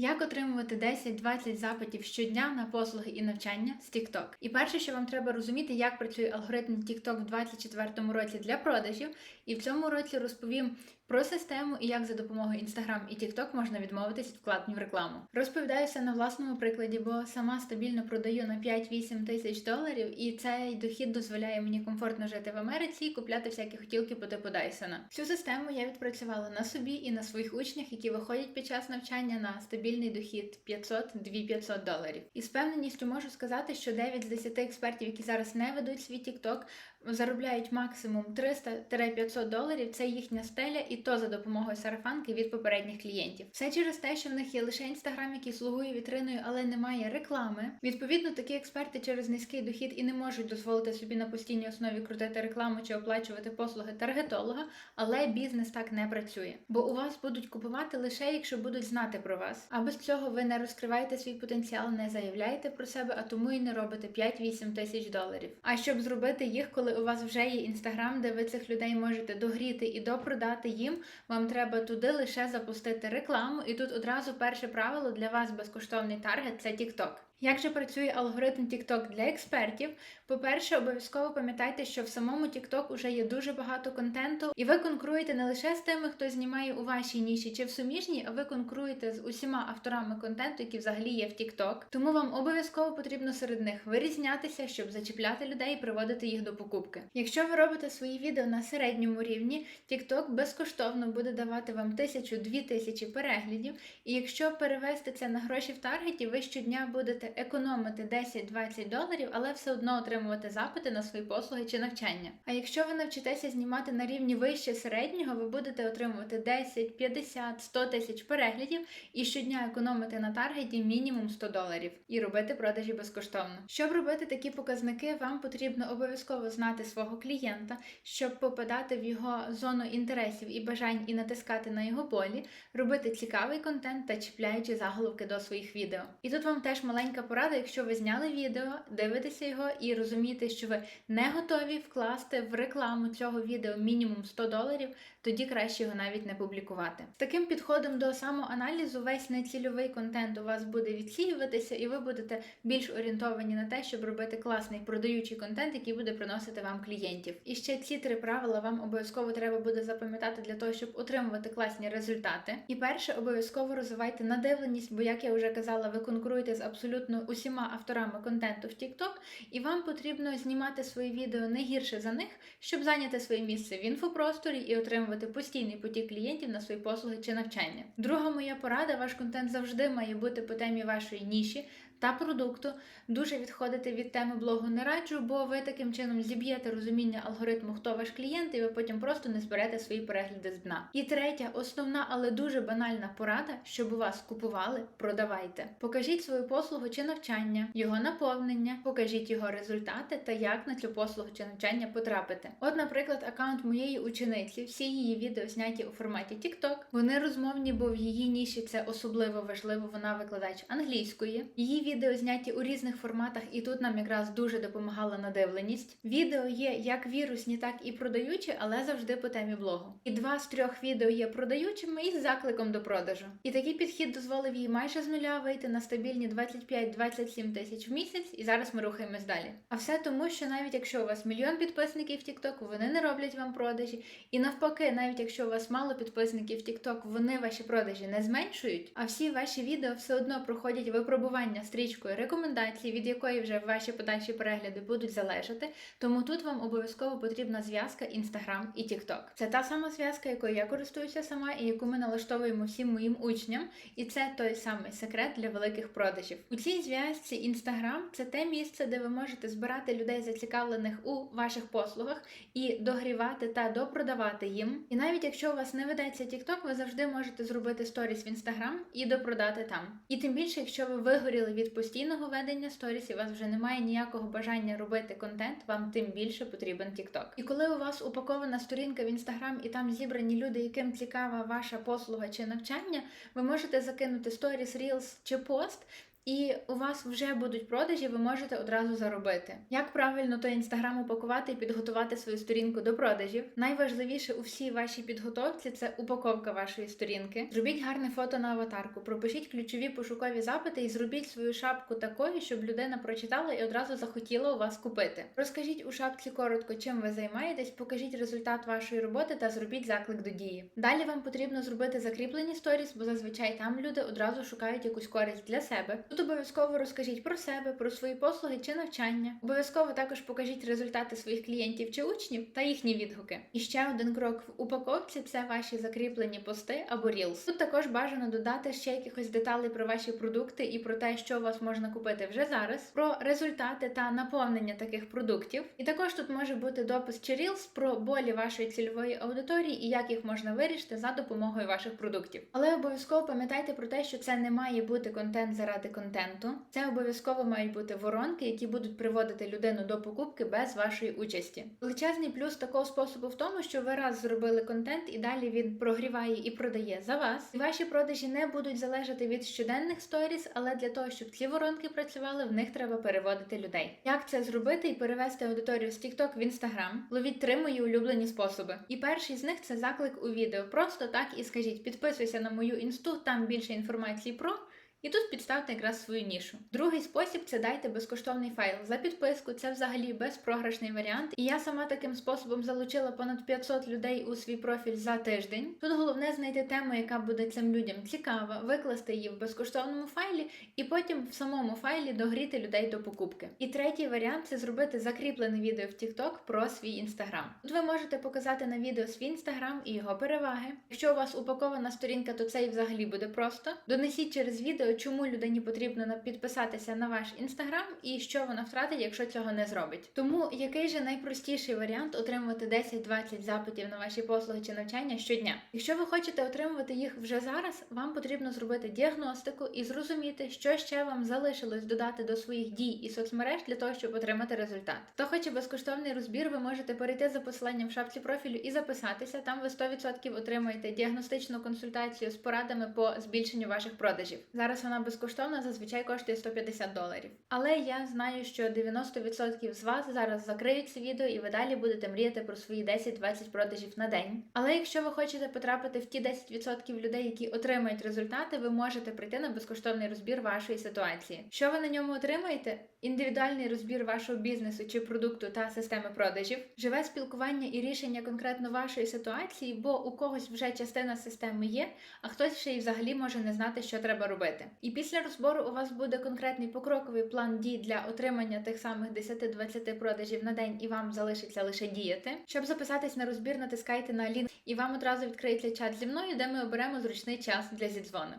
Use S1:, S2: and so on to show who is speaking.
S1: Як отримувати 10-20 запитів щодня на послуги і навчання з TikTok? І перше, що вам треба розуміти, як працює алгоритм TikTok в 2024 році для продажів, і в цьому році розповім про систему і як за допомогою Instagram і TikTok можна відмовитись від вкладень в рекламу. Розповідаюся на власному прикладі, бо сама стабільно продаю на 5-8 тисяч доларів, і цей дохід дозволяє мені комфортно жити в Америці і купляти всякі хотілки по типу Дайсона. Цю систему я відпрацювала на собі і на своїх учнях, які виходять під час навчання на стабільний дохід 500-2500 доларів. І з певненістю можу сказати, що 9 з 10 експертів, які зараз не ведуть свій TikTok, заробляють максимум 300-500 доларів. Це їхня стеля, і то за допомогою сарафанки від попередніх клієнтів. Все через те, що в них є лише інстаграм, який слугує вітриною, але немає реклами. Відповідно, такі експерти через низький дохід і не можуть дозволити собі на постійній основі крутити рекламу чи оплачувати послуги таргетолога, але бізнес так не працює. Бо у вас будуть купувати лише якщо будуть знати про вас. А без цього ви не розкриваєте свій потенціал, не заявляєте про себе, а тому і не робите 5-8 тисяч доларів. А щоб зробити їх, коли у вас вже є інстаграм, де ви цих людей можете догріти і допродати їм, вам треба туди лише запустити рекламу. І тут одразу перше правило для вас безкоштовний таргет це TikTok. Як же працює алгоритм TikTok для експертів? По-перше, обов'язково пам'ятайте, що в самому TikTok уже є дуже багато контенту, і ви конкуруєте не лише з тими, хто знімає у вашій ніші чи в суміжній, а ви конкуруєте з усіма авторами контенту, які взагалі є в TikTok. Тому вам обов'язково потрібно серед них вирізнятися, щоб зачіпляти людей і приводити їх до покупки. Якщо ви робите свої відео на середньому рівні, TikTok безкоштовно буде давати вам тисячу-дві тисячі переглядів. І якщо перевести це на гроші в таргеті, ви щодня будете економити 10-20 доларів, але все одно отримувати запити на свої послуги чи навчання. А якщо ви навчитеся знімати на рівні вище середнього, ви будете отримувати 10, 50, 100 тисяч переглядів і щодня економити на таргеті мінімум 100 доларів і робити продажі безкоштовно. Щоб робити такі показники, вам потрібно обов'язково знати свого клієнта, щоб попадати в його зону інтересів і бажань і натискати на його болі, робити цікавий контент та чіпляючи заголовки до своїх відео. І тут вам теж маленька порада, якщо ви зняли відео, дивитеся його і розумієте, що ви не готові вкласти в рекламу цього відео мінімум 100 доларів, тоді краще його навіть не публікувати. З таким підходом до самоаналізу весь нецільовий контент у вас буде відсіюватися, і ви будете більш орієнтовані на те, щоб робити класний продаючий контент, який буде приносити вам клієнтів. І ще ці три правила вам обов'язково треба буде запам'ятати для того, щоб отримувати класні результати. І перше, обов'язково розвивайте надивленість, бо як я вже казала, ви конкуруєте з абсолютно усіма авторами контенту в TikTok, і вам потрібно знімати свої відео не гірше за них, щоб зайняти своє місце в інфопросторі і отримувати постійний потік клієнтів на свої послуги чи навчання. Друга моя порада: ваш контент завжди має бути по темі вашої ніші. Та продукту дуже відходити від теми блогу не раджу, бо ви таким чином зіб'єте розуміння алгоритму, хто ваш клієнт, і ви потім просто не зберете свої перегляди з дна. І третя, основна, але дуже банальна порада, щоб у вас купували, продавайте. Покажіть свою послугу чи навчання, його наповнення, покажіть його результати та як на цю послугу чи навчання потрапити. От, наприклад, аккаунт моєї учениці, всі її відео зняті у форматі TikTok. Вони розмовні, бо в її ніші це особливо важливо. Вона викладач англійської. Її відео зняті у різних форматах, і тут нам якраз дуже допомагала надивленість. Відео є як вірусні, так і продаючі, але завжди по темі блогу. І два з трьох відео є продаючими і з закликом до продажу. І такий підхід дозволив їй майже з нуля вийти на стабільні 25-27 тисяч в місяць, і зараз ми рухаємось далі. А все тому, що навіть якщо у вас мільйон підписників в TikTok, вони не роблять вам продажі. І навпаки, навіть якщо у вас мало підписників в TikTok, вони ваші продажі не зменшують, а всі ваші відео все одно проходять випробування стрічкою рекомендацій, від якої вже ваші подальші перегляди будуть залежати. Тому тут вам обов'язково потрібна зв'язка Instagram і TikTok. Це та сама зв'язка, якою я користуюся сама, і яку ми налаштовуємо всім моїм учням. І це той самий секрет для великих продажів. У цій зв'язці Instagram – це те місце, де ви можете збирати людей, зацікавлених у ваших послугах, і догрівати та допродавати їм. І навіть якщо у вас не ведеться TikTok, ви завжди можете зробити сторіс в Instagram і допродати там. І тим більше, якщо ви вигоріли від постійного ведення сторіс і у вас вже немає ніякого бажання робити контент, вам тим більше потрібен TikTok. І коли у вас упакована сторінка в Instagram і там зібрані люди, яким цікава ваша послуга чи навчання, ви можете закинути сторіс, Reels чи пост. І у вас вже будуть продажі, ви можете одразу заробити. Як правильно той інстаграм упакувати і підготувати свою сторінку до продажів? Найважливіше у всій вашій підготовці це упаковка вашої сторінки. Зробіть гарне фото на аватарку, пропишіть ключові пошукові запити і зробіть свою шапку такою, щоб людина прочитала і одразу захотіла у вас купити. Розкажіть у шапці коротко, чим ви займаєтесь, покажіть результат вашої роботи та зробіть заклик до дії. Далі вам потрібно зробити закріплені сторіс, бо зазвичай там люди одразу шукають якусь користь для себе. Тут обов'язково розкажіть про себе, про свої послуги чи навчання. Обов'язково також покажіть результати своїх клієнтів чи учнів та їхні відгуки. І ще один крок в упаковці це ваші закріплені пости або Reels. Тут також бажано додати ще якихось деталей про ваші продукти і про те, що у вас можна купити вже зараз, про результати та наповнення таких продуктів. І також тут може бути допис чи Reels про болі вашої цільової аудиторії і як їх можна вирішити за допомогою ваших продуктів. Але обов'язково пам'ятайте про те, що це не має бути контент заради контенту. Це обов'язково мають бути воронки, які будуть приводити людину до покупки без вашої участі. Величезний плюс такого способу в тому, що ви раз зробили контент і далі він прогріває і продає за вас. Ваші продажі не будуть залежати від щоденних сторіс, але для того, щоб ці воронки працювали, в них треба переводити людей. Як це зробити і перевести аудиторію з TikTok в Instagram? Ловіть три мої улюблені способи. І перший з них це заклик у відео. Просто так і скажіть: підписуйся на мою інсту, там більше інформації про. І тут підставте якраз свою нішу. Другий спосіб це дайте безкоштовний файл за підписку. Це взагалі безпрограшний варіант. І я сама таким способом залучила понад 500 людей у свій профіль за тиждень. Тут головне знайти тему, яка буде цим людям цікава, викласти її в безкоштовному файлі, і потім в самому файлі догріти людей до покупки. І третій варіант це зробити закріплене відео в TikTok про свій інстаграм. Тут ви можете показати на відео свій інстаграм і його переваги. Якщо у вас упакована сторінка, то це і взагалі буде просто. Донесіть через відео чому людині потрібно підписатися на ваш інстаграм і що вона втратить, якщо цього не зробить. Тому який же найпростіший варіант отримувати 10-20 запитів на ваші послуги чи навчання щодня? Якщо ви хочете отримувати їх вже зараз, вам потрібно зробити діагностику і зрозуміти, що ще вам залишилось додати до своїх дій і соцмереж для того, щоб отримати результат. Хто хоче безкоштовний розбір, ви можете перейти за посиланням в шапці профілю і записатися. Там ви 100% отримаєте діагностичну консультацію з порадами по збільшенню ваших продажів. Зараз вона безкоштовна, зазвичай коштує 150 доларів. Але я знаю, що 90% з вас зараз закриють це відео, і ви далі будете мріяти про свої 10-20 продажів на день. Але якщо ви хочете потрапити в ті 10% людей, які отримають результати, ви можете прийти на безкоштовний розбір вашої ситуації. Що ви на ньому отримаєте? Індивідуальний розбір вашого бізнесу чи продукту та системи продажів, живе спілкування і рішення конкретно вашої ситуації, бо у когось вже частина системи є, а хтось ще й взагалі може не знати, що треба робити. І після розбору у вас буде конкретний покроковий план дій для отримання тих самих 10-20 продажів на день, і вам залишиться лише діяти. Щоб записатись на розбір, натискайте на лінк, і вам одразу відкриється чат зі мною, де ми оберемо зручний час для зідзвону.